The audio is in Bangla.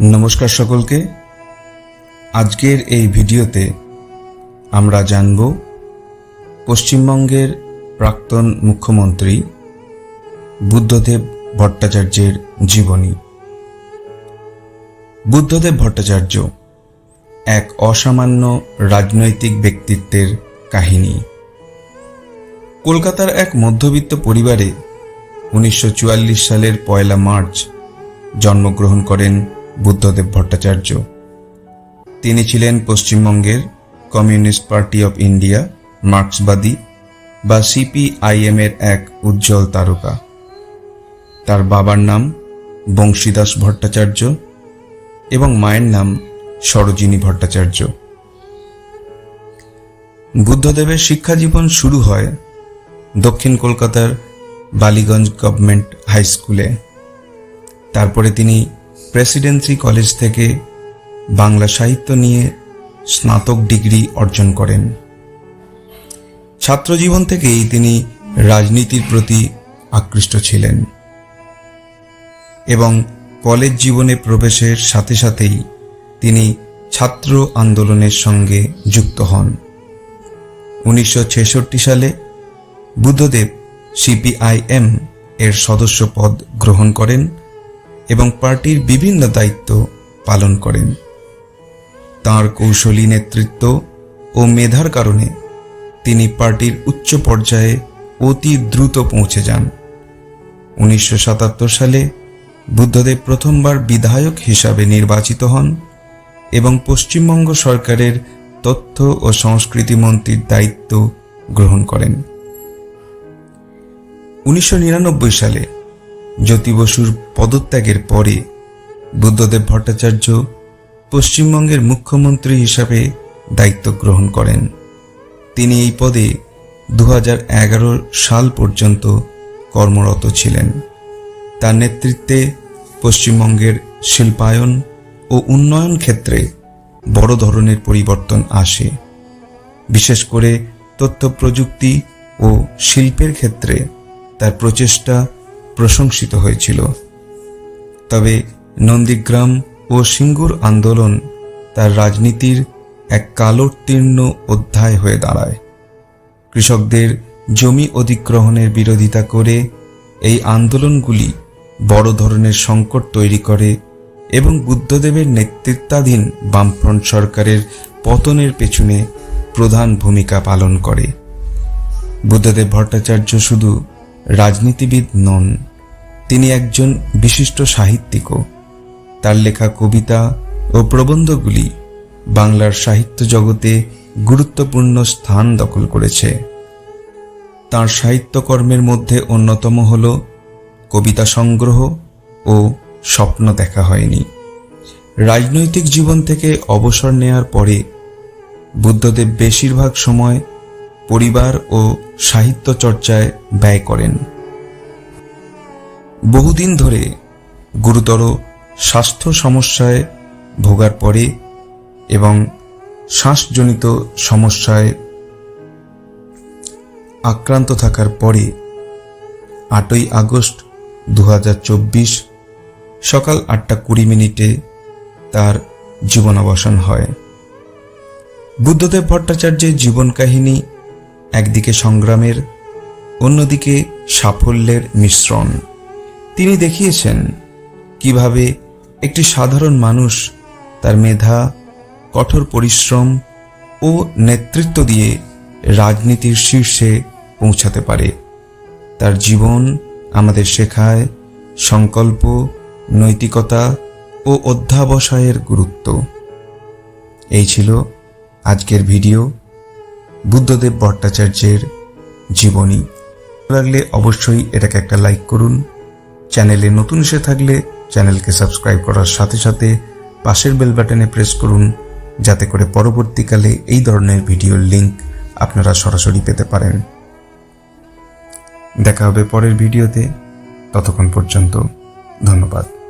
নমস্কার সকলকে। আজকের এই ভিডিওতে আমরা জানব পশ্চিমবঙ্গের প্রাক্তন মুখ্যমন্ত্রী বুদ্ধদেব ভট্টাচার্যের জীবনী। বুদ্ধদেব ভট্টাচার্য এক অসামান্য রাজনৈতিক ব্যক্তিত্বের কাহিনী। কলকাতার এক মধ্যবিত্ত পরিবারে উনিশশো চুয়াল্লিশ সালের পয়লা মার্চ জন্মগ্রহণ করেন বুদ্ধদেব ভট্টাচার্য। তিনি ছিলেন পশ্চিমবঙ্গের কমিউনিস্ট পার্টি অফ ইন্ডিয়া, মার্ক্সবাদী বা সিপিআইএম এর এক উজ্জ্বল তারকা। তার বাবার নাম বংশীদাস ভট্টাচার্য এবং মায়ের নাম সরোজিনী ভট্টাচার্য। বুদ্ধদেবের শিক্ষাজীবন শুরু হয় দক্ষিণ কলকাতার বালিগঞ্জ গভর্নমেন্ট হাই স্কুলে। তারপরে তিনি প্রেসিডেন্সি কলেজ থেকে বাংলা সাহিত্য নিয়ে স্নাতক ডিগ্রি অর্জন করেন। ছাত্রজীবন থেকেই তিনি রাজনীতির প্রতি আকৃষ্ট ছিলেন এবং কলেজ জীবনে প্রবেশের সাথে সাথেই তিনি ছাত্র আন্দোলনের সঙ্গে যুক্ত হন। উনিশশো ছেষট্টি সালে বুদ্ধদেব সিপিআইএম এর সদস্য পদ গ্রহণ করেন এবং পার্টির বিভিন্ন দায়িত্ব পালন করেন। তার কৌশলী নেতৃত্ব ও মেধার কারণে তিনি পার্টির উচ্চ পর্যায়ে অতি দ্রুত পৌঁছে যান। উনিশশো সাতাত্তর সালে বুদ্ধদেব প্রথমবার বিধায়ক হিসাবে নির্বাচিত হন এবং পশ্চিমবঙ্গ সরকারের তথ্য ও সংস্কৃতি মন্ত্রীর দায়িত্ব গ্রহণ করেন। উনিশশো নিরানব্বই সালে জ্যোতি বসুর পদত্যাগের পরে বুদ্ধদেব ভট্টাচার্য পশ্চিমবঙ্গের মুখ্যমন্ত্রী হিসাবে দায়িত্ব গ্রহণ করেন। তিনি এই পদে দু হাজার এগারো সাল পর্যন্ত কর্মরত ছিলেন। তার নেতৃত্বে পশ্চিমবঙ্গের শিল্পায়ন ও উন্নয়ন ক্ষেত্রে বড় ধরনের পরিবর্তন আসে। বিশেষ করে তথ্য প্রযুক্তি ও শিল্পের ক্ষেত্রে তার প্রচেষ্টা প্রশংসিত হয়েছিল। তবে নন্দীগ্রাম ও সিঙ্গুর আন্দোলন তার রাজনীতির এক কালোত্তীর্ণ অধ্যায় হয়ে দাঁড়ায়। কৃষকদের জমি অধিগ্রহণের বিরোধিতা করে এই আন্দোলনগুলি বড় ধরনের সংকট তৈরি করে এবং বুদ্ধদেবের নেতৃত্বাধীন বামফ্রন্ট সরকারের পতনের পেছনে প্রধান ভূমিকা পালন করে। বুদ্ধদেব ভট্টাচার্য শুধু রাজনীতিবিদ নন। তিনি একজন বিশিষ্ট সাহিত্যিকও। তার লেখা কবিতা ও প্রবন্ধগুলি বাংলার সাহিত্য জগতে গুরুত্বপূর্ণ স্থান দখল করেছে। তার সাহিত্যকর্মের মধ্যে অন্যতম হল কবিতা সংগ্রহ ও স্বপ্ন দেখা হয়নি। রাজনৈতিক জীবন থেকে অবসর নেয়ার পরে বুদ্ধদেব বেশিরভাগ সময় পরিবার ও সাহিত্য চর্চায় ব্যয় করেন। বহুদিন ধরে গুরুতর স্বাস্থ্য সমস্যায় ভোগার পরে এবং শ্বাসজনিত সমস্যায় আক্রান্ত থাকার পরে আটই আগস্ট দু হাজার চব্বিশ সকাল আটটা কুড়ি মিনিটে তার জীবনাবসান হয়। বুদ্ধদেব ভট্টাচার্যের জীবন কাহিনী একদিকে সংগ্রামের, অন্যদিকে সাফল্যের মিশ্রণ। তিনি দেখিয়েছেন কীভাবে একটি সাধারণ মানুষ তার মেধা, কঠোর পরিশ্রম ও নেতৃত্ব দিয়ে রাজনীতির শীর্ষে পৌঁছাতে পারে। তার জীবন আমাদের শেখায় সংকল্প, নৈতিকতা ও অধ্যাবসায়ের গুরুত্ব। এই ছিল আজকের ভিডিও। বুদ্ধদেব ভট্টাচার্যের জীবনী। লাগলে অবশ্যই এটাকে একটা লাইক করুন। চ্যানেলে নতুন এসে থাকলে চ্যানেলকে সাবস্ক্রাইব করার সাথে সাথে পাশের বেল বাটনে প্রেস করুন, যাতে করে পরবর্তীকালে এই ধরনের ভিডিওর লিংক আপনারা সরাসরি পেতে পারেন। দেখা হবে পরের ভিডিওতে ততক্ষণ পর্যন্ত ধন্যবাদ।